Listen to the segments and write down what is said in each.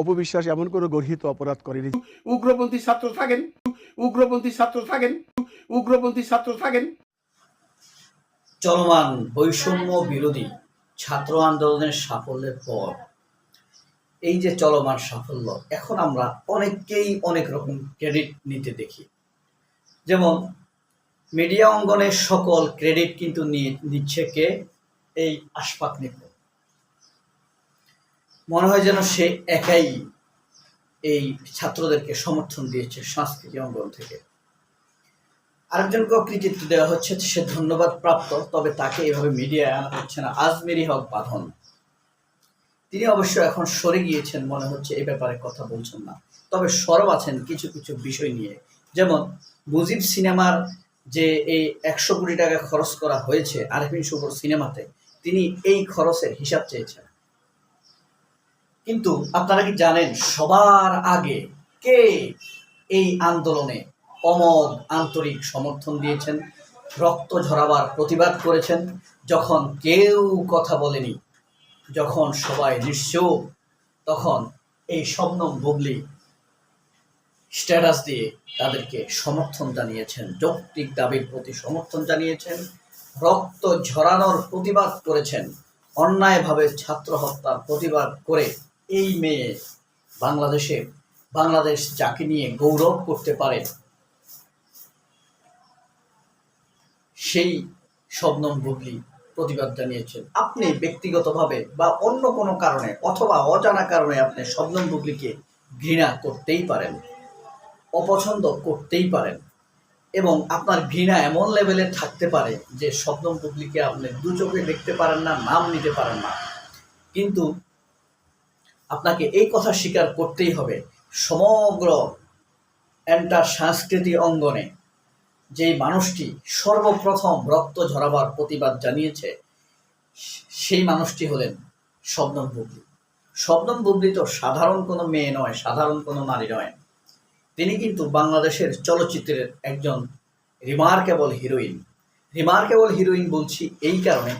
অপবিশ্বাস এমন কোনো গর্হিত অপরাধ করেনি। উগ্রপন্থী ছাত্র থাকেন। উগ্রপন্থী ছাত্র থাকেন। উগ্রপন্থী ছাত্র থাকেন। চলমান বৈষম্য বিরোধী ছাত্র আন্দোলনের সাফল্যের পর এই যে চলমান সাফল্য এখন আমরা অনেককেই অনেক রকম ক্রেডিট নিতে দেখি। যেমন মিডিয়া অঙ্গনের সকল ক্রেডিট কিন্তু নিয়ে নিচ্ছে কে? এই আশফাক নিপু মনে হয় যেন সে একাই এই ছাত্রদেরকে সমর্থন দিয়েছে সাংস্কৃতিক অঙ্গন থেকে। আরেকজনকেও কৃতিত্ব দেওয়া হচ্ছে সে ধন্যবাদ প্রাপ্ত, তবে তাকে এভাবে মিডিয়ায় আনা হচ্ছে না। আজমেরি হক বাঁধন। তিনি অবশ্য এখন সরে গিয়েছেন মনে হচ্ছে এ ব্যাপারে কথা বলছেন না। তবে সরব আছেন কিছু কিছু বিষয় নিয়ে। যেমন, মুজিব সিনেমার যে এই একশো কোটি টাকা খরচ করা হয়েছে আরফিন শুভর সিনেমাতে, তিনি এই খরচের হিসাব চেয়েছেন। কিন্তু আপনারা কি জানেন সবার আগে কে এই আন্দোলনে অমোঘ আন্তরিক সমর্থন দিয়েছেন, রক্ত ঝরাবার প্রতিবাদ করেছেন, যখন কেউ কথা বলেনি, যখন সবাই নিশ্চুপ তখন এই শবনম বুবলি স্ট্যাটাস দিয়ে তাদেরকে সমর্থন জানিয়েছেন, যৌক্তিক দাবির প্রতি সমর্থন জানিয়েছেন, রক্ত ঝরানোর প্রতিবাদ করেছেন, অন্যায়ভাবে ছাত্র হত্যার প্রতিবাদ করে এই মেয়ে বাংলাদেশে, বাংলাদেশ যাকে নিয়ে গৌরব করতে পারে, সেই শবনম বুবলি প্রতিবাদ জানিয়েছেন আপনি ব্যক্তিগতভাবে বা অন্য কোনো কারণে অথবা অজানা কারণে আপনি শবনম বুবলিকে ঘৃণা করতেই পারেন, অপছন্দ করতেই পারেন এবং আপনার ঘৃণা এমন লেভেলে থাকতে পারে যে শবনম বুবলিকে আপনি দু চোখে দেখতে পারেন না, নাম নিতে পারেন না। কিন্তু আপনাকে এই কথা স্বীকার করতেই হবে। সমগ্র এন্টার সাংস্কৃতিক অঙ্গনে যেই মানুষটি সর্বপ্রথম রক্ত ঝরাবার প্রতিবাদ জানিয়েছে, সেই মানুষটি হলেন শবনম বুবলি। শবনম বুবলি তো সাধারণ কোনো মেয়ে নয়, সাধারণ কোনো নারী নয়। তিনি কিন্তু বাংলাদেশের চলচ্চিত্রের একজন রিমার্কেবল হিরোইন রিমার্কেবল হিরোইন বলছি এই কারণে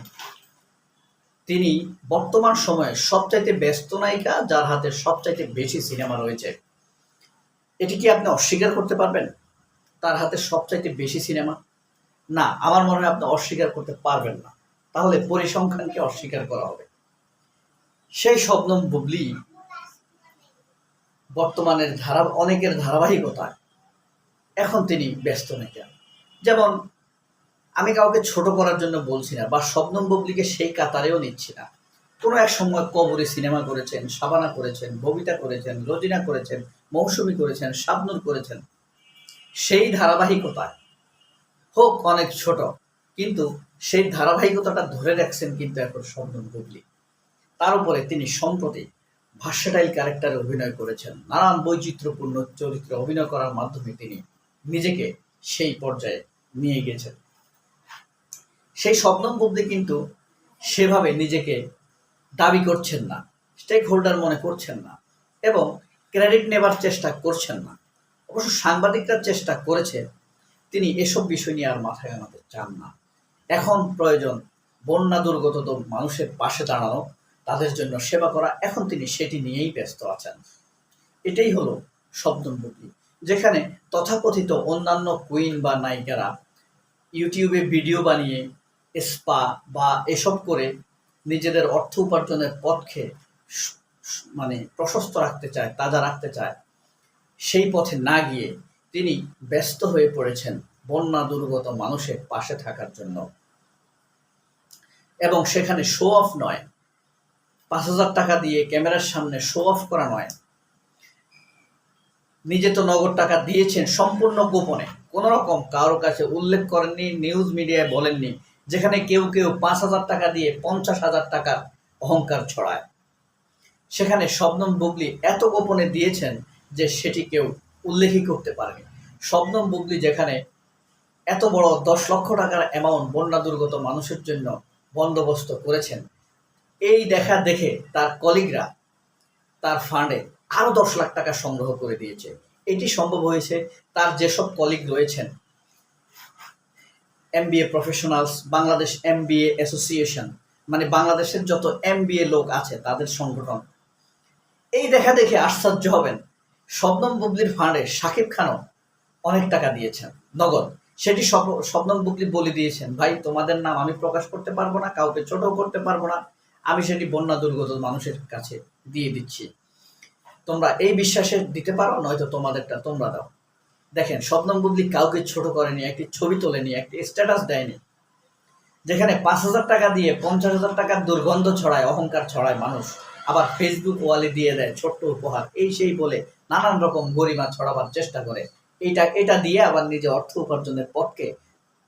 তিনি বর্তমান সময়ে সবচাইতে ব্যস্ত নায়িকা, যার হাতে সবচাইতে বেশি সিনেমা রয়েছে। এটি কি আপনি অস্বীকার করতে পারবেন? তার হাতে সবচাইতে বেশি সিনেমা? না, আমার মনে হয় আপনি অস্বীকার করতে পারবেন না। তাহলে পরিসংখ্যানকে অস্বীকার করা হবে। সেই স্বপ্নম বুবলি বর্তমানের ধারা অনেকের ধারাবাহিকতায় এখন তিনি ব্যস্ত নাকি যেমন আমি কাউকে ছোট করার জন্য বলছি না, বা স্বপ্নম বুবলিকে সেই কাতারেও নিচ্ছি না। কোনো এক সময় কবরে সিনেমা করেছেন সাবানা করেছেন, ববিতা করেছেন, রজিনা করেছেন, মৌসুমী করেছেন, শাবনুর করেছেন। সেই ধারাবাহিকতায় হোক অনেক ছোট, কিন্তু সেই ধারাবাহিকতাটা ধরে রাখছেন কিন্তু এখন শবনম বুবলি। তার উপরে তিনি সম্প্রতি ভাষ্যটাইল ক্যারেক্টারে অভিনয় করেছেন। নানান বৈচিত্র্যপূর্ণ চরিত্রে অভিনয় করার মাধ্যমে তিনি নিজেকে সেই পর্যায়ে নিয়ে গেছেন। সেই শবনম বুবলি কিন্তু সেভাবে নিজেকে দাবি করছেন না স্টেক হোল্ডার মনে করছেন না এবং ক্রেডিট নেবার চেষ্টা করছেন না। অবশ্য সাংবাদিকরা চেষ্টা করেছে, তিনি এসব বিষয় নিয়ে আর মাথায় আনাতে চান না। এখন প্রয়োজন বন্যা দুর্গত মানুষের পাশে দাঁড়ানো, তাদের জন্য সেবা করা, এখন তিনি সেটি নিয়েই ব্যস্ত আছেন। এটাই হলো শব্দমুখী যেখানে তথাকথিত অন্যান্য কুইন বা নায়িকারা ইউটিউবে ভিডিও বানিয়ে স্পা বা এসব করে নিজেদের অর্থ উপার্জনের পথকে মানে প্রশস্ত রাখতে চায়, তাজা রাখতে চায়, সেই পথে না গিয়ে তিনি ব্যস্ত হয়ে পড়েছেন বন্যা দুর্গত মানুষের পাশে থাকার জন্য। এবং সেখানে শো অফ নয়। পাঁচ হাজার টাকা দিয়ে ক্যামেরার সামনে শো অফ করা নয়। নিজে তো নগদ টাকা দিয়েছেন সম্পূর্ণ গোপনে। কোন রকম কারও কাছে উল্লেখ করেননি নিউজ মিডিয়ায় বলেননি। যেখানে কেউ কেউ পাঁচ হাজার টাকা দিয়ে পঞ্চাশ হাজার টাকার অহংকার ছড়ায়। সেখানে শবনম বুবলি এত গোপনে দিয়েছেন যে সেটি কেউ উল্লেখই করতে পারেনি। শবনম বুবলি যেখানে এত বড় দশ লক্ষ টাকার অ্যামাউন্ট বন্যা দুর্গত মানুষের জন্য বন্দোবস্ত করেছেন, এই দেখা দেখে তার কলিগরা তার ফান্ডে আরও দশ লাখ টাকা সংগ্রহ করে দিয়েছে। এটি সম্ভব হয়েছে তার যেসব কলিগ রয়েছেন MBA professionals Bangladesh MBA association মানে বাংলাদেশের যত এমবিএ লোক আছে, তাদের সংগঠন। এই দেখা দেখে আশ্চর্য হবেন, শবনম বুবলির ফান্ডে সাকিব খানও অনেক টাকা দিয়েছেন, নগদ। সেটি শবনম বুবলি বলে দিয়েছেন, ভাই, তোমাদের নাম আমি প্রকাশ করতে পারব না, কাউকে ছোট করতে পারব না, আমি সেটি বন্যা দুর্গত মানুষের কাছে দিয়ে দিচ্ছি। তোমরা এই বিশ্বাসে দিতে পারো, নয়তো তোমাদেরটা তোমরা দাও। দেখেন শবনম বুবলি কাউকে ছোট করেনি, একটি ছবি তোলেনি, একটি স্ট্যাটাস দেয়নি। যেখানে পাঁচ হাজার টাকা দিয়ে পঞ্চাশ হাজার টাকার দুর্গন্ধ ছড়ায়, অহংকার ছড়ায় মানুষ, আবার ফেসবুক ওয়ালে দিয়ে দেয় ছোট্ট উপহার, এই সেই বলে নানান রকম গরিমা ছড়াবার চেষ্টা করে। এটা এটা দিয়ে আবার নিজে অর্থ উপার্জনের পথকে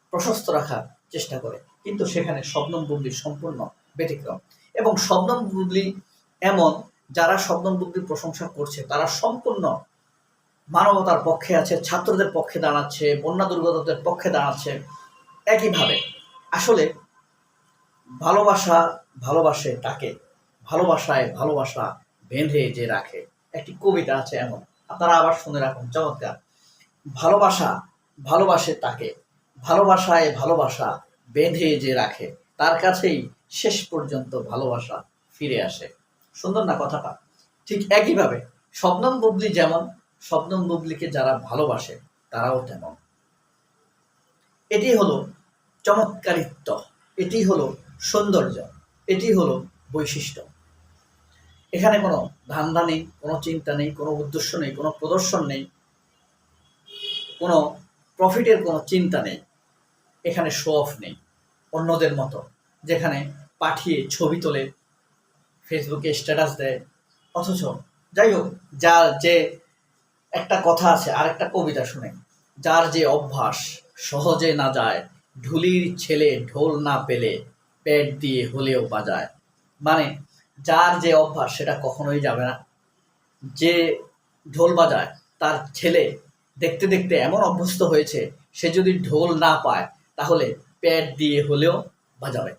প্রশস্ত রাখার চেষ্টা করে। কিন্তু সেখানে শবনম বুবলি সম্পূর্ণ ব্যতিক্রম। এবং শবনম বুবলি এমন, যারা শবনম বুবলির প্রশংসা করছে, তারা সম্পূর্ণ মানবতার পক্ষে আছে, ছাত্রদের পক্ষে দাঁড়াচ্ছে, বন্যা দুর্গতদের পক্ষে দাঁড়াচ্ছে, একইভাবে আসলে ভালোবাসা ভালোবাসে তাকে, ভালোবাসায় ভালোবাসা বেঁধে যে রাখে। একটি কবিতা আছে এমন, আপনারা আবার শুনে রাখুন, চমৎকার। ভালোবাসা ভালোবাসে তাকে, ভালোবাসায় ভালোবাসা বেঁধে যে রাখে, তার কাছেই শেষ পর্যন্ত ভালোবাসা ফিরে আসে। সুন্দর না কথাটা? ঠিক একইভাবে শবনম বুবলি যেমন শবনম বুবলিকে যারা ভালোবাসে, তারাও তেমন। এটি হলো চমৎকারিত্ব, এটি হলো সৌন্দর্য, এটি হলো বৈশিষ্ট্য। এখানে কোনো ধান্দা নেই, কোনো চিন্তা নেই, কোনো উদ্দেশ্য নেই, কোনো প্রদর্শন নেই, কোনো প্রফিটের কোনো চিন্তা নেই। এখানে শো অফ নেই, অন্যদের মতো, যেখানে পাঠিয়ে ছবি তোলে ফেসবুকে স্ট্যাটাস দেয়। অথচ যাই হোক, যার যে একটা কথা আছে আর একটা কবিতা শুনে। যার যে অভ্যাস, সহজে না যায়, ঢুলির ছেলে ঢোল না পেলে পেট দিয়ে হলেও বাজায়। মানে যার যে অভ্যাস, সেটা কখনোই যাবে না। যে ঢোল বাজায়, তার ছেলে দেখতে দেখতে এমন অভ্যস্ত হয়েছে, সে যদি ঢোল না পায়, তাহলে পেট দিয়ে হলেও বাজাবে।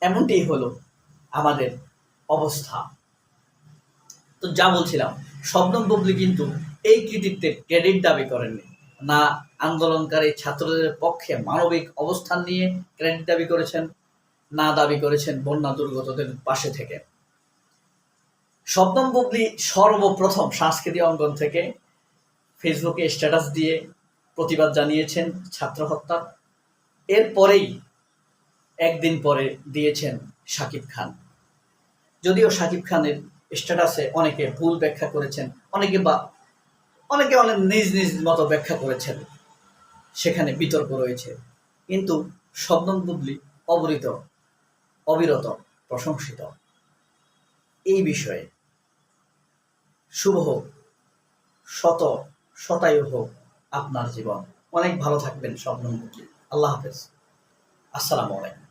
এমনটি হলো আমাদের অবস্থা। তো যা বলছিলাম শবনম বুবলি কিন্তু এই কৃতিত্বের ক্রেডিট দাবি করেননি। না আন্দোলনকারী ছাত্রদের পক্ষে মানবিক অবস্থান নিয়ে ক্রেডিট দাবি করেছেন, না দাবি করেছেন বন্যা দুর্গতদের পাশে থেকে। শবনম বুবলি সর্বপ্রথম সাংস্কৃতিক অঙ্গন থেকে ফেসবুকে স্ট্যাটাস দিয়ে প্রতিবাদ জানিয়েছেন ছাত্র হত্যার এরপরেই একদিন পরে দিয়েছেন শাকিব খান। যদিও শাকিব খানের স্ট্যাটাসে অনেকে ভুল ব্যাখ্যা করেছেন, অনেকে বা অনেকে অনেক নিজ নিজ মতো ব্যাখ্যা করেছেন, সেখানে বিতর্ক রয়েছে। কিন্তু শবনম বুবলি অবরিত অবিরত, প্রশংসিত। এই বিষয়ে শুভ হোক, শত শতায়ু হোক আপনার জীবন। অনেক ভালো থাকবেন শবনম বুবলি। আল্লাহ হাফেজ। আসসালামু আলাইকুম।